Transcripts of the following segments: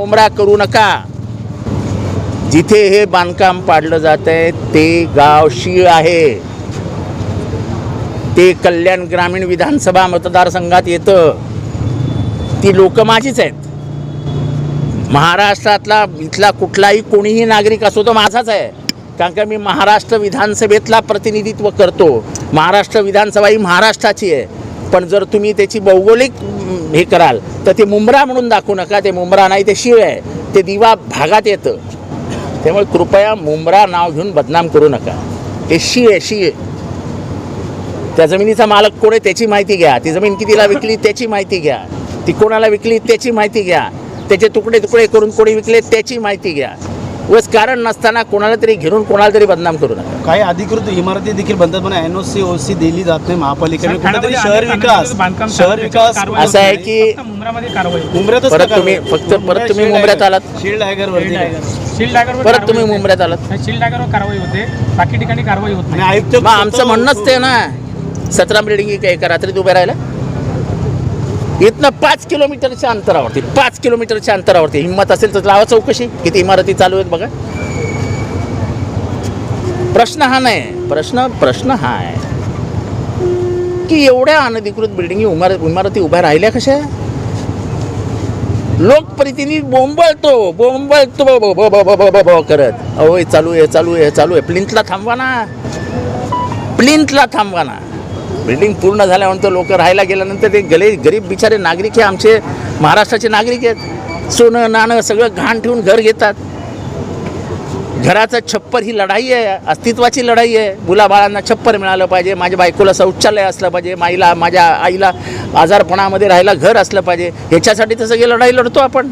उमरा करू नका. जिथे हे बांधकाम पाडलं जात आहे ते गाव शीळ आहे. ते कल्याण ग्रामीण विधानसभा मतदारसंघात येतं. ती लोक माझीच आहेत. महाराष्ट्रातला इथला कुठलाही कोणीही नागरिक असो तो माझाच आहे. कारण का मी महाराष्ट्र विधानसभेतला प्रतिनिधित्व करतो. महाराष्ट्र विधानसभा ही महाराष्ट्राची आहे. पण जर तुम्ही त्याची भौगोलिक हे कराल तर ते मुंब्रा म्हणून दाखवू नका ते मुंब्रा नाही ते शिळ आहे. ते दिवा भागात येतं. त्यामुळे कृपया मुंब्रा नाव घेऊन बदनाम करू नका. ते शी आहे शी आहे त्या जमिनीचा मालक कोण आहे त्याची माहिती घ्या. ती जमीन कितीला विकली त्याची माहिती घ्या. ती कोणाला विकली त्याची माहिती घ्या. त्याचे तुकडे तुकडे करून कोणी विकले त्याची माहिती घ्या. उगाच कारण नसताना कोणाला तरी घेऊन कोणाला तरी बदनाम करू नका. काही अधिकृत इमारती देखील बनतात पण एनओसी ओसी दिली जात नाही. महापालिकेने कुठेतरी शहर विकास बांधकाम शहर विकास असं आहे की. मुंबऱ्यातच परत तुम्ही-? फक्त परत तुम्ही मुंबऱ्यात आलात. शिल्ड टायगर वरती शिल्ड. टायगर- परत कारवाई तुम्ही होते. मुंबऱ्यात आलात. शिल्ड टायगरवर कारवाई होते. बाकी ठिकाणी कारवाई होत नाही. आयुक्त आमचं म्हणणंच ते ना. सतरा बिल्डिंग काय एका रात्रीत उभ्या राहिला? इथनं पाच किलोमीटरच्या अंतरावरती पाच किलोमीटरच्या अंतरावरती. हिंमत असेल तर लावा चौकशी. किती इमारती चालू आहेत बघा. प्रश्न हा नाही. प्रश्न प्रश्न हा आहे. की एवढ्या अनधिकृत बिल्डिंग उमार इमारती उभ्या राहिल्या कशा? लोकप्रतिनिधी बोंबळतो बोंबळतो ब- करत. अहो हे चालू आहे चालू आहे चालू आहे. प्लिंथला थांबवा ना. प्लिंथला थांबवा ना. बिल्डिंग पूर्ण झाल्यानंतर लोक राहायला गेल्यानंतर ते गले गरीब बिचारे नागरिक हे आमचे महाराष्ट्राचे नागरिक आहेत. सोनं नाणं सगळं घाण ठेवून घर घेतात. घराचं छप्पर ही लढाई आहे अस्तित्वाची लढाई आहे. मुलाबाळांना छप्पर मिळालं पाहिजे माझ्या बायकोला शौचालय असलं पाहिजे माईला माझ्या आईला आजारपणामध्ये राहायला घर असलं पाहिजे. ह्याच्यासाठी तर सगळी लढाई लढतो आपण.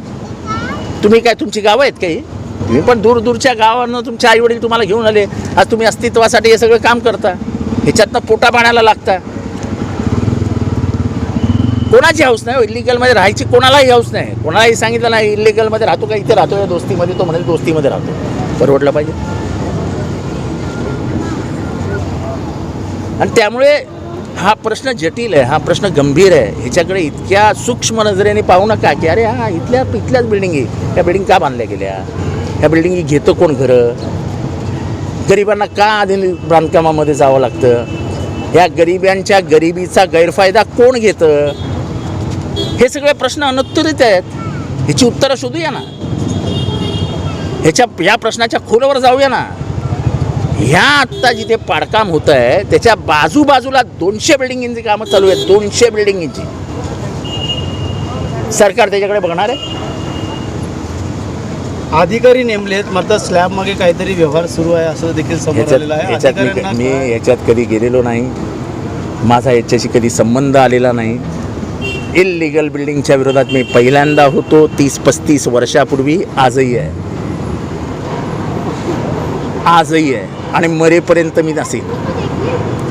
तुम्ही काय तुमची गावं आहेत काही? तुम्ही पण दूर दूरच्या गावांना तुमचे आईवडील तुम्हाला घेऊन आले. आज तुम्ही अस्तित्वासाठी हे सगळं काम करता. ह्याच्यातनं पोटा पाण्याला लागता. कोणाची हाऊस नाही हो? इलिगलमध्ये राहायची कोणालाही हाऊस नाही. कोणालाही सांगितलं नाही इलिगलमध्ये राहतो का? इथे राहतो या दोस्तीमध्ये तो म्हणेल दोस्तीमध्ये राहतो. परवडलं पाहिजे. आणि त्यामुळे हा प्रश्न जटिल आहे हा प्रश्न गंभीर आहे. ह्याच्याकडे इतक्या सूक्ष्म नजरेने पाहू नका की अरे हा इथल्या इथल्याच बिल्डिंगी ह्या बिल्डिंग का बांधल्या गेल्या? ह्या बिल्डिंगी घेतं कोण घरं? गरिबांना का आधी बांधकामामध्ये जावं लागतं? ह्या गरिबांच्या गरिबीचा गैरफायदा कोण घेतं? हे सगळे प्रश्न अनुत्तरित आहेत. ह्याची उत्तरं शोधूया ना. ह्याच्या या प्रश्नाच्या खोलवर जाऊया ना. ह्या आत्ता जिथे पाडकाम होत आहे त्याच्या बाजूबाजूला दोनशे बिल्डिंगींची कामं चालू आहेत. दोनशे बिल्डिंगींची. सरकार त्याच्याकडे बघणार आहे? अधिकारी नेमले आहेत. मात्र स्लॅब मागे काहीतरी व्यवहार सुरू आहे असं देखील समोर आलेलं आहे. ह्याच्यात मी अधिकाऱ्यांना मी काय- ह्याच्यात कधी गेलेलो नाही. माझा याच्याशी कधी संबंध आलेला नाही. इलिगल बिल्डिंगच्या विरोधात मी पहिल्यांदा होतो. तीस पस्तीस वर्षापूर्वी आजही आहे. आजही आहे. आणि मरेपर्यंत मी नसेल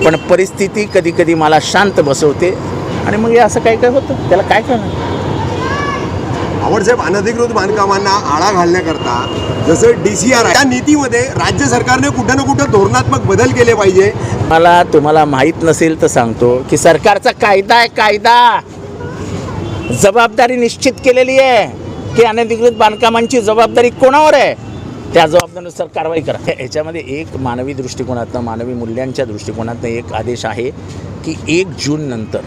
पण परिस्थिती कधी कधी मला शांत बसवते. आणि मग हे असं काय काय होतं? त्याला काय करणार? आवडसाहेब अनधिकृत बांधकामांना आळा घालण्याकरता जसं डी सी आर या त्या नीतीमध्ये राज्य सरकारने कुठं ना कुठं धोरणात्मक बदल केले पाहिजे. मला तुम्हाला माहीत नसेल तर सांगतो की सरकारचा कायदा आहे कायदा. जबाबदारी निश्चित केलेली आहे की अनधिकृत बांधकामांची जबाबदारी कोणावर आहे? त्या जबाबदारीनुसार कारवाई करा. याच्यामध्ये एक मानवी दृष्टिकोनातनं मानवी मूल्यांच्या दृष्टिकोनातनं एक आदेश आहे की एक जून नंतर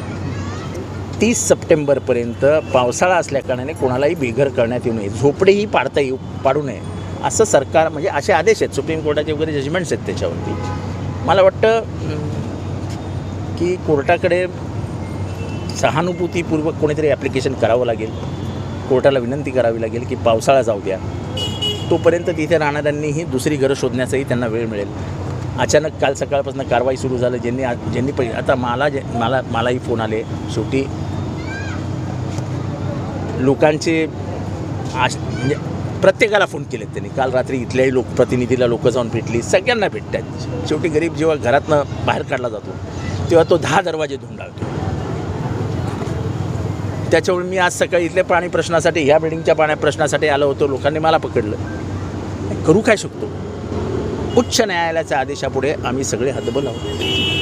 तीस सप्टेंबरपर्यंत पावसाळा असल्याकारणाने कोणालाही बेघर करण्यात येऊ नये. झोपडेही पाडता येऊ पाडू नये असं सरकार म्हणजे असे आदेश आहेत. सुप्रीम कोर्टाचे वगैरे जजमेंट्स आहेत त्याच्यावरती. मला वाटतं की कोर्टाकडे सहानुभूतीपूर्वक कोणीतरी ॲप्लिकेशन करावं लागेल. कोर्टाला विनंती करावी लागेल की पावसाळा जाऊ द्या. तोपर्यंत तिथे राहणाऱ्यांनीही दुसरी घरं शोधण्याचाही त्यांना वेळ मिळेल. अचानक काल सकाळपासून कारवाई सुरू झालं. ज्यांनी ज्यांनी पहि आता मला जे मला मलाही फोन आले. शेवटी लोकांचे आश म्हणजे प्रत्येकाला फोन केलेत त्यांनी. काल रात्री इथल्याही लोकप्रतिनिधीला लोकं जाऊन भेटली सगळ्यांना भेटतात शेवटी गरीब जेव्हा घरातनं बाहेर काढला जातो तेव्हा तो दहा दरवाजे धुंडाळतो त्याच्यामुळे मी आज सकाळी इथल्या पाणी प्रश्नासाठी ह्या बिल्डिंगच्या पाण्या प्रश्नासाठी आलो होतो. लोकांनी मला पकडलं. करू काय शकतो? उच्च न्यायालयाच्या आदेशापुढे आम्ही सगळे हतबल आहोत.